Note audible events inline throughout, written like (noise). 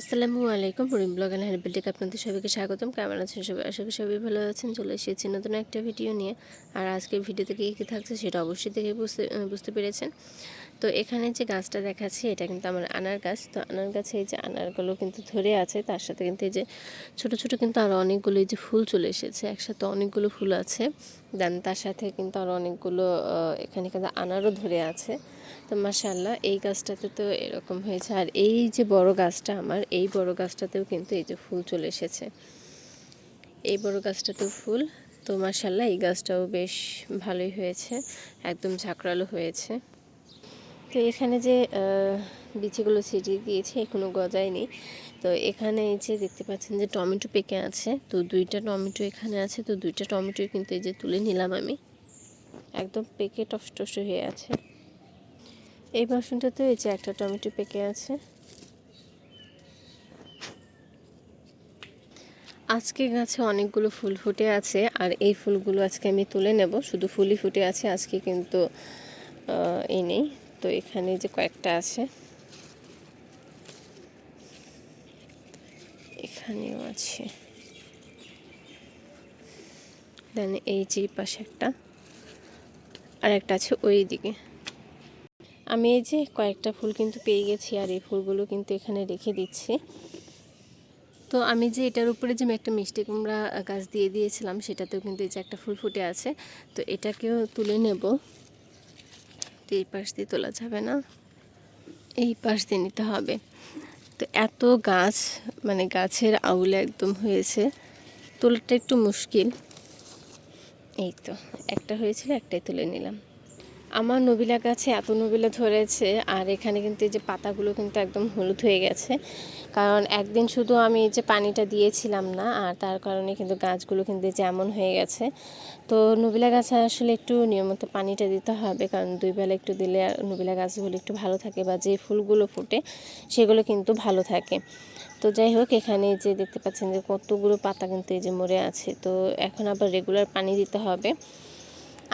আসসালামু আলাইকুম। রিম blog and হেল্পেলটিকে আপনাদের সবাইকে স্বাগতম। কেমন আছেন সবাই? আশা করি সবাই ভালো আছেন। চলে এসেছি নতুন একটা ভিডিও নিয়ে। আর আজকের ভিডিওতে কী কী থাকছে সেটা অবশ্যই দেখে বুঝতে বুঝতে পেরেছেন। তো এখানে যে গাছটা দেখাচ্ছি, এটা কিন্তু আমার আনার গাছ। তো আনার গাছে এই যে আনারগুলো কিন্তু ধরে আছে, তার সাথে কিন্তু এই যে ছোট ছোট কিন্তু আরও অনেকগুলো এই যে ফুল চলে এসেছে, একসাথে অনেকগুলো ফুল আছে। দেন তার সাথে কিন্তু আরও অনেকগুলো এখানে কিন্তু আনারও ধরে আছে। তো মাসাল্লাহ এই গাছটাতে তো এরকম হয়েছে। আর এই যে বড় গাছটা আমার, এই বড় গাছটাতেও কিন্তু এই যে ফুল চলে এসেছে। এই বড় গাছটাতেও ফুল। তো মাসাল্লাহ এই গাছটাও বেশ ভালোই হয়েছে, একদম ঝাঁকড়ালো হয়েছে। তো এখানে যে বিচিগুলো ছিটিয়ে দিয়েছে এখনও গজায়নি। তো এখানে এই যে দেখতে পাচ্ছেন যে টমেটো পেকে আছে। তো দুইটা টমেটো এখানে আছে, তো দুইটা টমেটো কিন্তু এই যে তুলে নিলাম আমি। একদম পেকে টস হয়ে আছে। এই বাসনটাতে এই যে একটা টমেটো পেকে আছে। আজকে গাছে অনেকগুলো ফুল ফুটে আছে, আর এই ফুলগুলো আজকে আমি তুলে নেব। শুধু ফুলই ফুটে আছে, আজকে কিন্তু এই নেই। তো এখানে যে কয়েকটা আছে। এখানেও আছে। দেন এই যে পাশে একটা। আর একটা আছে ওই দিকে। আমি এই যে কয়েকটা ফুল কিন্তু পেয়ে গেছি আর এই ফুলগুলো কিন্তু এখানে রেখে দিচ্ছি। তো আমি যে এটার উপরে যে একটা মিষ্টি কুমড়া গাছ দিয়ে দিয়েছিলাম, সেটাতেও কিন্তু এই যে একটা ফুল ফুটে আছে। তো এটাকেও তুলে নেব। তো এই পাশ দিয়ে তোলা যাবে না, এই পাশ দিয়ে নিতে হবে। তো এত গাছ মানে গাছের আউলে একদম হয়েছে, তোলাটা একটু মুশকিল। এই তো, একটা হয়েছিল, একটাই তুলে নিলাম। আমার নবিলা গাছে এত নবিলা ধরেছে, আর এখানে কিন্তু এই যে পাতাগুলো কিন্তু একদম হলুদ হয়ে গেছে। কারণ একদিন শুধু আমি এই যে পানিটা দিয়েছিলাম না, আর তার কারণে কিন্তু গাছগুলো কিন্তু যেমন হয়ে গেছে। তো নবিলা গাছে আসলে একটু নিয়মিত পানিটা দিতে হবে, কারণ দুই বেলা একটু দিলে নবিলা গাছগুলো একটু ভালো থাকে বা যে ফুলগুলো ফুটে সেগুলো কিন্তু ভালো থাকে। তো যাই হোক, এখানে যে দেখতে পাচ্ছেন যে কতগুলো পাতা কিন্তু এই যে মরে আছে। তো এখন আবার রেগুলার পানি দিতে হবে।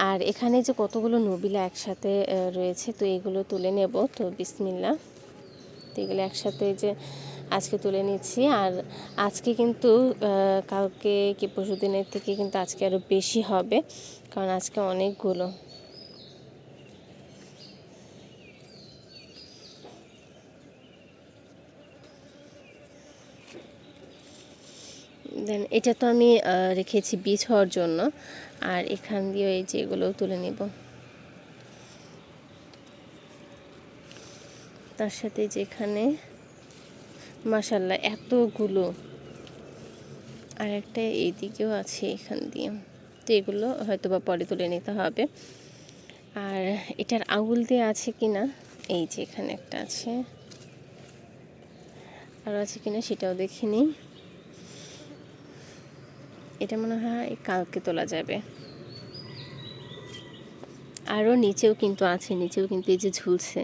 আর এখানে যে কতগুলো নবিলা একসাথে রয়েছে, তো এগুলো তুলে নেব। তো বিসমিল্লা তো এগুলো একসাথে যে আজকে তুলে নিচ্ছি। আর আজকে কিন্তু কালকে কি পশুদিনের থেকে কিন্তু আজকে আরও বেশি হবে, কারণ আজকে অনেকগুলো। দেন এটা তো আমি রেখেছি বীজ হওয়ার জন্য। আর এখান দিয়ে এই যে এগুলোও তুলে নেব। তার সাথে যেখানে মাসাল্লাহ এতগুলো আর একটা এইদিকেও আছে এখান দিয়ে। তো এগুলো হয়তো বা পরে তুলে নিতে হবে। আর এটার আঙুল দিয়ে আছে কি না এই যে এখানে একটা আছে। আরও আছে কিনা সেটাও দেখিনি এটা মনে হয় কালকে তোলা যাবে। আরও নিচেও কিন্তু আছে, নিচেও কিন্তু এই যে ঝুলছে,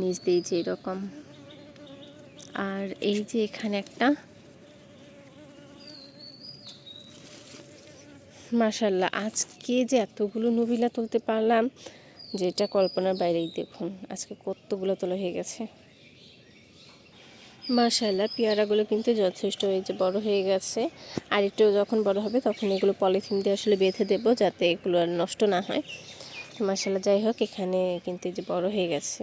নিচ দিয়ে যে এরকম। আর এই যে এখানে একটা মাসাল্লাহ আজকে যে এতগুলো নবিলা তুলতে পারলাম, যেটা কল্পনার বাইরেই দেখুন, আজকে কতগুলো তোলা হয়ে গেছে। মাশাল্লাহ পেয়ারাগুলো কিন্তু যথেষ্ট এই যে বড় হয়ে গেছে। আর একটু যখন বড় হবে তখন এগুলো পলিথিন দিয়ে আসলে বেঁধে দেবো যাতে এগুলো আর নষ্ট না হয়। মাশাল্লাহ যাই হোক, এখানে কিন্তু যে বড় হয়ে গেছে।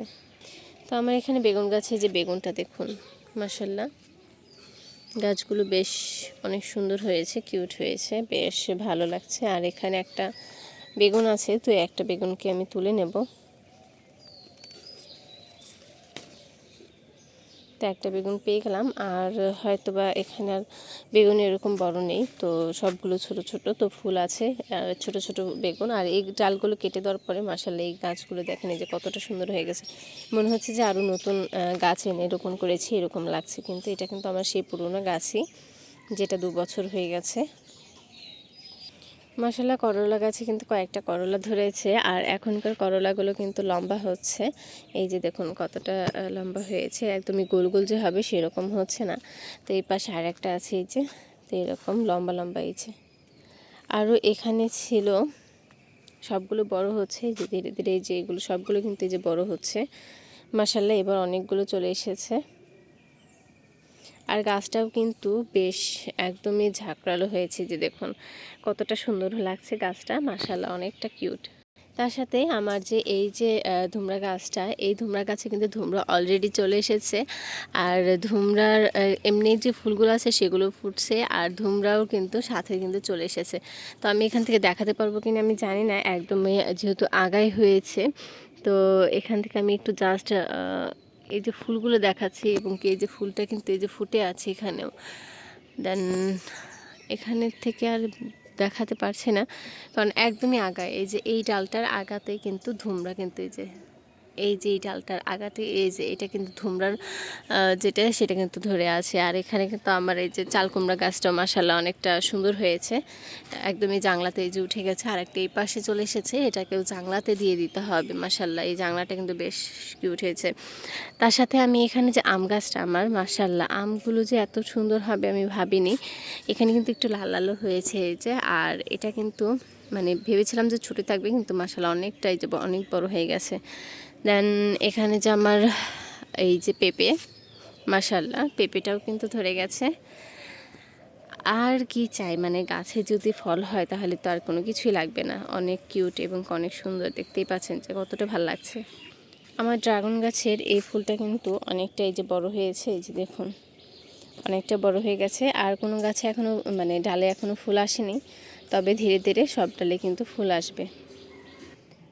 তো আমার এখানে বেগুন গাছে যে বেগুনটা দেখুন মাশাল্লাহ গাছগুলো বেশ অনেক সুন্দর হয়েছে, কিউট হয়েছে, বেশ ভালো লাগছে। আর এখানে একটা বেগুন আছে, তো একটা বেগুনকে আমি তুলে নেব। তো একটা বেগুন পেয়ে গেলাম। আর হয়তো বা এখানে আর বেগুন এরকম বড় নেই। তো সবগুলো ছোট ছোট, তো ফুল আছে আর ছোট ছোট বেগুন। আর এই ডালগুলো কেটে দেওয়ার পরে মাসাল্লাহ এই গাছগুলো দেখেন যে কতটা সুন্দর হয়ে গেছে। মনে হচ্ছে যে আরও নতুন গাছ এনে রোপণ করেছি, এরকম লাগছে। কিন্তু এটা কিন্তু আমার সেই পুরনো গাছই, যেটা দু বছর হয়ে গেছে। মশলা করলা গাছে কিন্তু কয়েকটা করলা ধরেছে, আর এখনকার করলাগুলো কিন্তু লম্বা হচ্ছে। এই যে দেখুন কতটা লম্বা হয়েছে, একদমই গোল গোল যে হবে সেরকম হচ্ছে না। তো এই পাশে আর একটা আছে এই যে, তো এরকম লম্বা লম্বা এই যে। আরও এখানে ছিল, সবগুলো বড় হচ্ছে যে ধীরে ধীরে এই যে এগুলো সবগুলো কিন্তু এই যে বড় হচ্ছে। মাসাল্লাহ এবার অনেকগুলো চলে এসেছে। আর গাছটাও কিন্তু বেশ একদমই ঝাঁকড়ালো হয়েছে যে দেখুন, কতটা সুন্দর লাগছে গাছটা মাসাল্লাহ অনেকটা কিউট। তার সাথে আমার যে এই যে ধুমরা গাছটা, এই ধুমরা গাছে কিন্তু ধুমরা অলরেডি চলে এসেছে। আর ধুমরার এমনি যে ফুলগুলো আছে সেগুলো ফুটছে আর ধুমরাও কিন্তু সাথে কিন্তু চলে এসেছে। তো আমি এখান থেকে দেখাতে পারব কিনা আমি জানি না, একদমই যেহেতু আগাই হয়েছে। তো এখান থেকে আমি একটু জাস্ট এই যে ফুলগুলো দেখাচ্ছি এবং কি এই যে ফুলটা কিন্তু এই যে ফুটে আছে এখানেও। দেন এখানে থেকে আর দেখাতে পারছে না, কারণ একদমই আগায়। এই যে এই ডালটার আগাতে কিন্তু ধুমরা কিন্তু এই যে এই যে এই ডালটার আগাতে, এই যে এটা কিন্তু ধুমরার যেটা সেটা কিন্তু ধরে আছে। আর এখানে কিন্তু আমার এই যে চাল কুমড়া গাছটা মাসাল্লাহ অনেকটা সুন্দর হয়েছে। একদমই জাংলাতে এই যে উঠে গেছে আর একটা এই পাশে চলে এসেছে। এটাকেও জাংলাতে দিয়ে দিতে হবে মাসাল্লাহ এই জাংলাটা কিন্তু বেশ কিউট হয়েছে। তার সাথে আমি এখানে যে আম গাছটা আমার মাসাল্লাহ আমগুলো যে এত সুন্দর হবে আমি ভাবিনি। এখানে কিন্তু একটু লাল লালও হয়েছে এই যে। আর এটা কিন্তু মানে ভেবেছিলাম যে ছুটি থাকবে, কিন্তু মাসাল্লাহ অনেকটাই যে অনেক বড় হয়ে গেছে। দেন এখানে যে আমার এই যে পেঁপে মাসাল্লাহ পেঁপেটাও কিন্তু ধরে গেছে। আর কি চাই? মানে গাছে যদি ফল হয় তাহলে তো আর কোনো কিছুই লাগবে না। অনেক কিউট এবং অনেক সুন্দর। দেখতেই পাচ্ছেন যে কতটা ভালো লাগছে। আমার ড্রাগন গাছের এই ফুলটা কিন্তু অনেকটা এই যে বড় হয়েছে, এই যে দেখুন। অনেকটা বড় হয়ে গেছে। আর কোনো গাছে এখনও মানে ডালে এখনও ফুল আসেনি। তবে ধীরে ধীরে সব ডালে কিন্তু ফুল আসবে।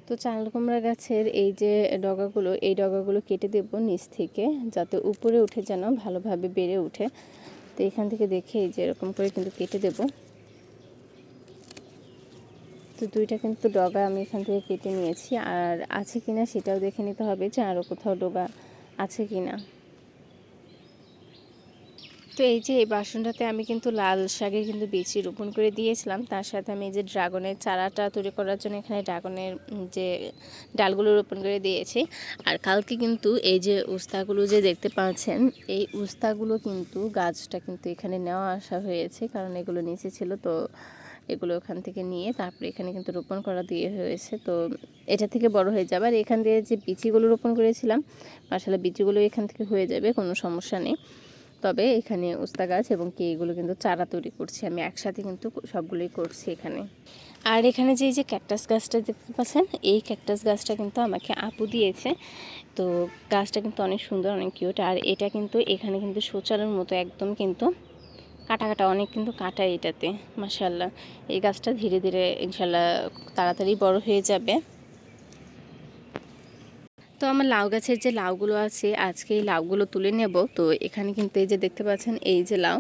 তো চাল কুমড়া গাছের এই যে ডগাগুলো, এই ডগাগুলো কেটে দেব নিচ থেকে যাতে উপরে উঠে যেন ভালোভাবে বেড়ে উঠে তো এখান থেকে দেখে এই যে এরকম করে কিন্তু কেটে দেব। তো দুইটা কিন্তু ডগা আমি এখান থেকে কেটে নিয়েছি। আর আছে কিনা সেটাও দেখে নিতে হবে যে আরও কোথাও ডগা আছে কিনা। তো এই যে এই বাসনটাতে আমি কিন্তু লাল শাকের কিন্তু বীজই রোপণ করে দিয়েছিলাম। তার সাথে আমি এই যে ড্রাগনের চারাটা তৈরি করার জন্য এখানে ড্রাগনের যে ডালগুলো রোপণ করে দিয়েছি। আর কালকে কিন্তু এই যে উস্তাগুলো যে দেখতে পাচ্ছেন, এই উস্তাগুলো কিন্তু গাছটা কিন্তু এখানে নেওয়া আসা হয়েছে, কারণ এগুলো নিচে ছিল তো এগুলো ওখান থেকে নিয়ে তারপরে এখানে কিন্তু রোপণ করা দিয়ে হয়েছে। তো এটা থেকে বড় হয়ে যাবে। আর এখান দিয়ে যে বিচিগুলো রোপণ করেছিলাম আসলে বিচিগুলো এখান থেকে হয়ে যাবে, কোনো সমস্যা নেই। তবে এখানে উস্তা গাছ এবং কি এগুলো কিন্তু চারা তৈরি করছি। আমি একসাথে কিন্তু সবগুলোই করছি এখানে। আর এখানে যে যে ক্যাকটাস গাছটা দেখতে পাচ্ছেন, এই ক্যাকটাস গাছটা কিন্তু আমাকে আপু দিয়েছে। তো গাছটা কিন্তু অনেক সুন্দর, অনেক কিউট। আর এটা কিন্তু এখানে কিন্তু শৌচালয়ের মতো একদম কিন্তু কাটা কাটা, অনেক কিন্তু কাটা এটাতে মাসাল্লাহ এই গাছটা ধীরে ধীরে ইনশাল্লাহ তাড়াতাড়ি বড় হয়ে যাবে। তো আমার লাউ গাছের যে লাউগুলো আছে, আজকে এই লাউগুলো তুলে নেব। তো এখানে কিন্তু এই যে দেখতে পাচ্ছেন, এই যে লাউ।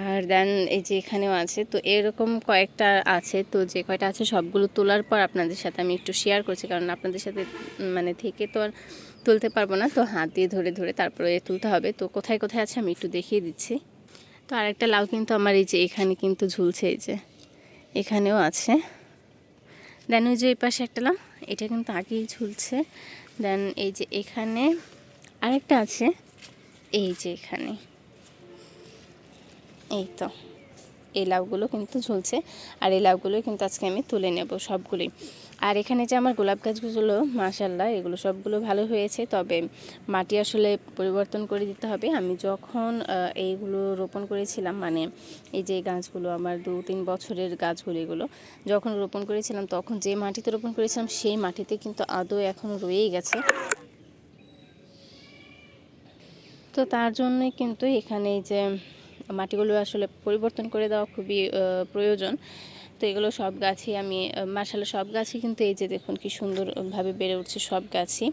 আর দেন এই যে এখানেও আছে, তো এরকম কয়েকটা আছে। তো যে কয়টা আছে সবগুলো তোলার পর আপনাদের সাথে আমি একটু শেয়ার করছি, কারণ আপনাদের সাথে মানে থেকে তো আর তুলতে পারব না। তো হাত দিয়ে ধরে ধরে তারপরে তুলতে হবে। তো কোথায় কোথায় আছে আমি একটু দেখিয়ে দিচ্ছি। তো আরেকটা লাউ কিন্তু আমার এই যে এখানে কিন্তু ঝুলছে, এই যে এখানেও আছে। দেন ওই যে এই পাশে একটা লাউ। এটা কিন্তু আগেই ঝুলছে। দেন এই যে এখানে আরেকটা আছে। এই যে এখানে। এই তো। এই লাউগুলো কিন্তু ঝুলছে। আর এই লাউগুলো কিন্তু আজকে আমি তুলে নেব সবগুলোই। আর এখানে যে আমার গোলাপ গাছগুলো মাশাল্লাহ এগুলো সবগুলো ভালো হয়েছে। তবে মাটি আসলে পরিবর্তন করে দিতে হবে। আমি যখন এইগুলো রোপণ করেছিলাম মানে এই যে গাছগুলো, আমার দু তিন বছরের গাছগুলো, এগুলো যখন রোপণ করেছিলাম, তখন যে মাটিতে রোপণ করেছিলাম, সেই মাটিতে কিন্তু আদৌ এখনও রয়েই গেছে। তো তার জন্যই কিন্তু এখানে যে মাটিগুলো আসলে পরিবর্তন করে দেওয়া খুবই প্রয়োজন। তো এগুলো সব গাছই আমি মাসালে সব গাছই কিন্তু এই যে দেখুন কি সুন্দরভাবে বেড়ে উঠছে সব গাছই।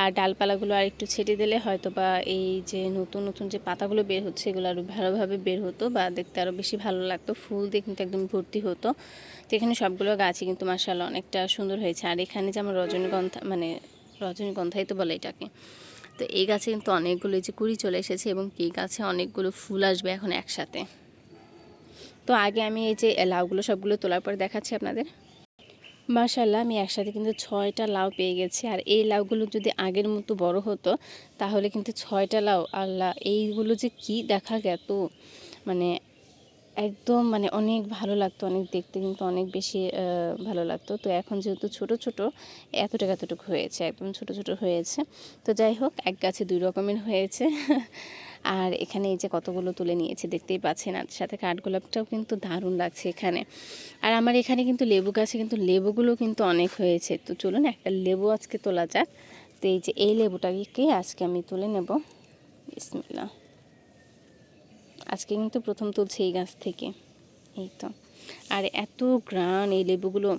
আর ডালপালাগুলো আর একটু ছেটে দিলে হয়তো বা এই যে নতুন নতুন যে পাতাগুলো বের হচ্ছে এগুলো আরও ভালোভাবে বের হতো বা দেখতে আরও বেশি ভালো লাগতো, ফুল দিয়ে কিন্তু একদম ভর্তি হতো। তো এখানে সবগুলো গাছই কিন্তু মাসাল্লাহ অনেকটা সুন্দর হয়েছে। আর এখানে যে আমার রজনীগন্ধা মানে রজনীগন্ধাই তো বলে এটাকে। তো এই গাছে কিন্তু অনেকগুলো যে কুড়ি চলে এসেছে এবং এই গাছে অনেকগুলো ফুল আসবে এখন একসাথে। তো আগে আমি এই যে লাউগুলো সবগুলো তোলার পর দেখাচ্ছি আপনাদের। মার্শাল্লাহ আমি একসাথে কিন্তু ছয়টা লাউ পেয়ে গেছি। আর এই লাউগুলো যদি আগের মতো বড় হতো, তাহলে কিন্তু ছয়টা লাউ, আল্লাহ, এইগুলো যে কি দেখা গেত। মানে একদম মানে অনেক ভালো লাগতো, অনেক দেখতে কিন্তু অনেক বেশি ভালো লাগতো। তো এখন যেহেতু ছোট ছোট, এতটুকু এতটুকু হয়েছে, একদম ছোট ছোট হয়েছে। তো যাই হোক, এক গাছে দুই রকমের হয়েছে। (laughs) আর এখানে এই যে কতগুলো তুলে নিয়েছে দেখতেই পাচ্ছেন, আর সাথে কাঠগোলাপটাও কিন্তু দারুণ লাগছে এখানে। আর আমার এখানে কিন্তু লেবু গাছে কিন্তু লেবুগুলো কিন্তু অনেক হয়েছে। তো চলুন একটা লেবু আজকে তোলা যাক। তো এই যে এই লেবুটাকে আজকে আমি তুলে নেব। বিসমিল্লা আজকে কিন্তু প্রথম তুলছে এই গাছ থেকে। এই তো। আর এত গ্রান এই লেবুগুলো।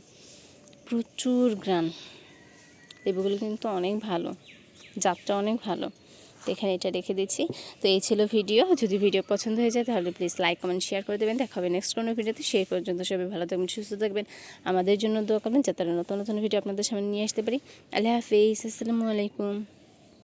প্রচুর গ্রান লেবুগুলো কিন্তু অনেক ভালো। জাতটা অনেক ভালো। তো এখানে এটা রেখে দিচ্ছি। তো এই ছিল ভিডিও। যদি ভিডিও পছন্দ হয়ে যায়, তাহলে প্লিজ লাইক কমেন্ট শেয়ার করে দেবেন। দেখা হবে নেক্সট কোনো ভিডিওতে। সেই পর্যন্ত সবাই ভালো থাকবেন, সুস্থ থাকবেন। আমাদের জন্য দোয়া করবেন, যাতে নতুন নতুন ভিডিও আপনাদের সামনে নিয়ে আসতে পারি। আল্লাহ হাফিজ। আসসালামু আলাইকুম।